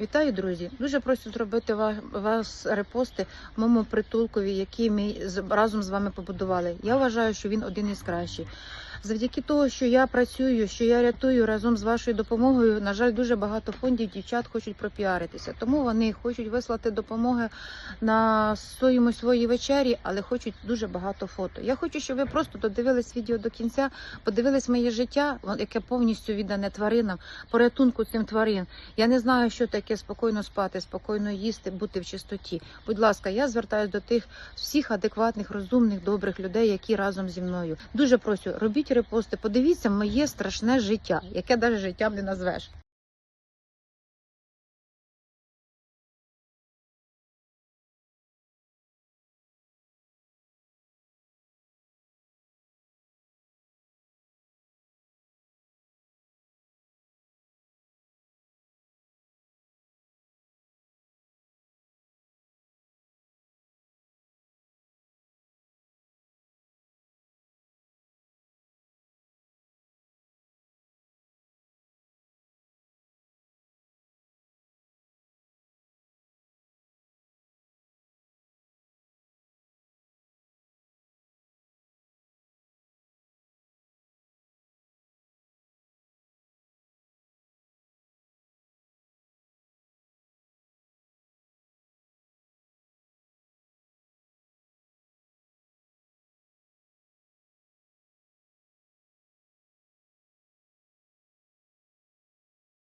Вітаю, друзі! Дуже прошу зробити вас репости моєму притулкові, який ми разом з вами побудували. Я вважаю, що він один із кращих. Завдяки того, що я працюю, що я рятую разом з вашою допомогою. На жаль, дуже багато фондів дівчат хочуть пропіаритися. Тому вони хочуть вислати допомоги на своєму своїй вечері, але хочуть дуже багато фото. Я хочу, щоб ви просто додивились відео до кінця, подивились моє життя, яке повністю віддане тваринам, порятунку цим тварин. Я не знаю, що таке спокійно спати, спокійно їсти, бути в чистоті. Будь ласка, я звертаюся до тих всіх адекватних, розумних, добрих людей, які разом зі мною. Дуже прошу, робіть репости, подивіться моє страшне життя, яке навіть життям не назвеш.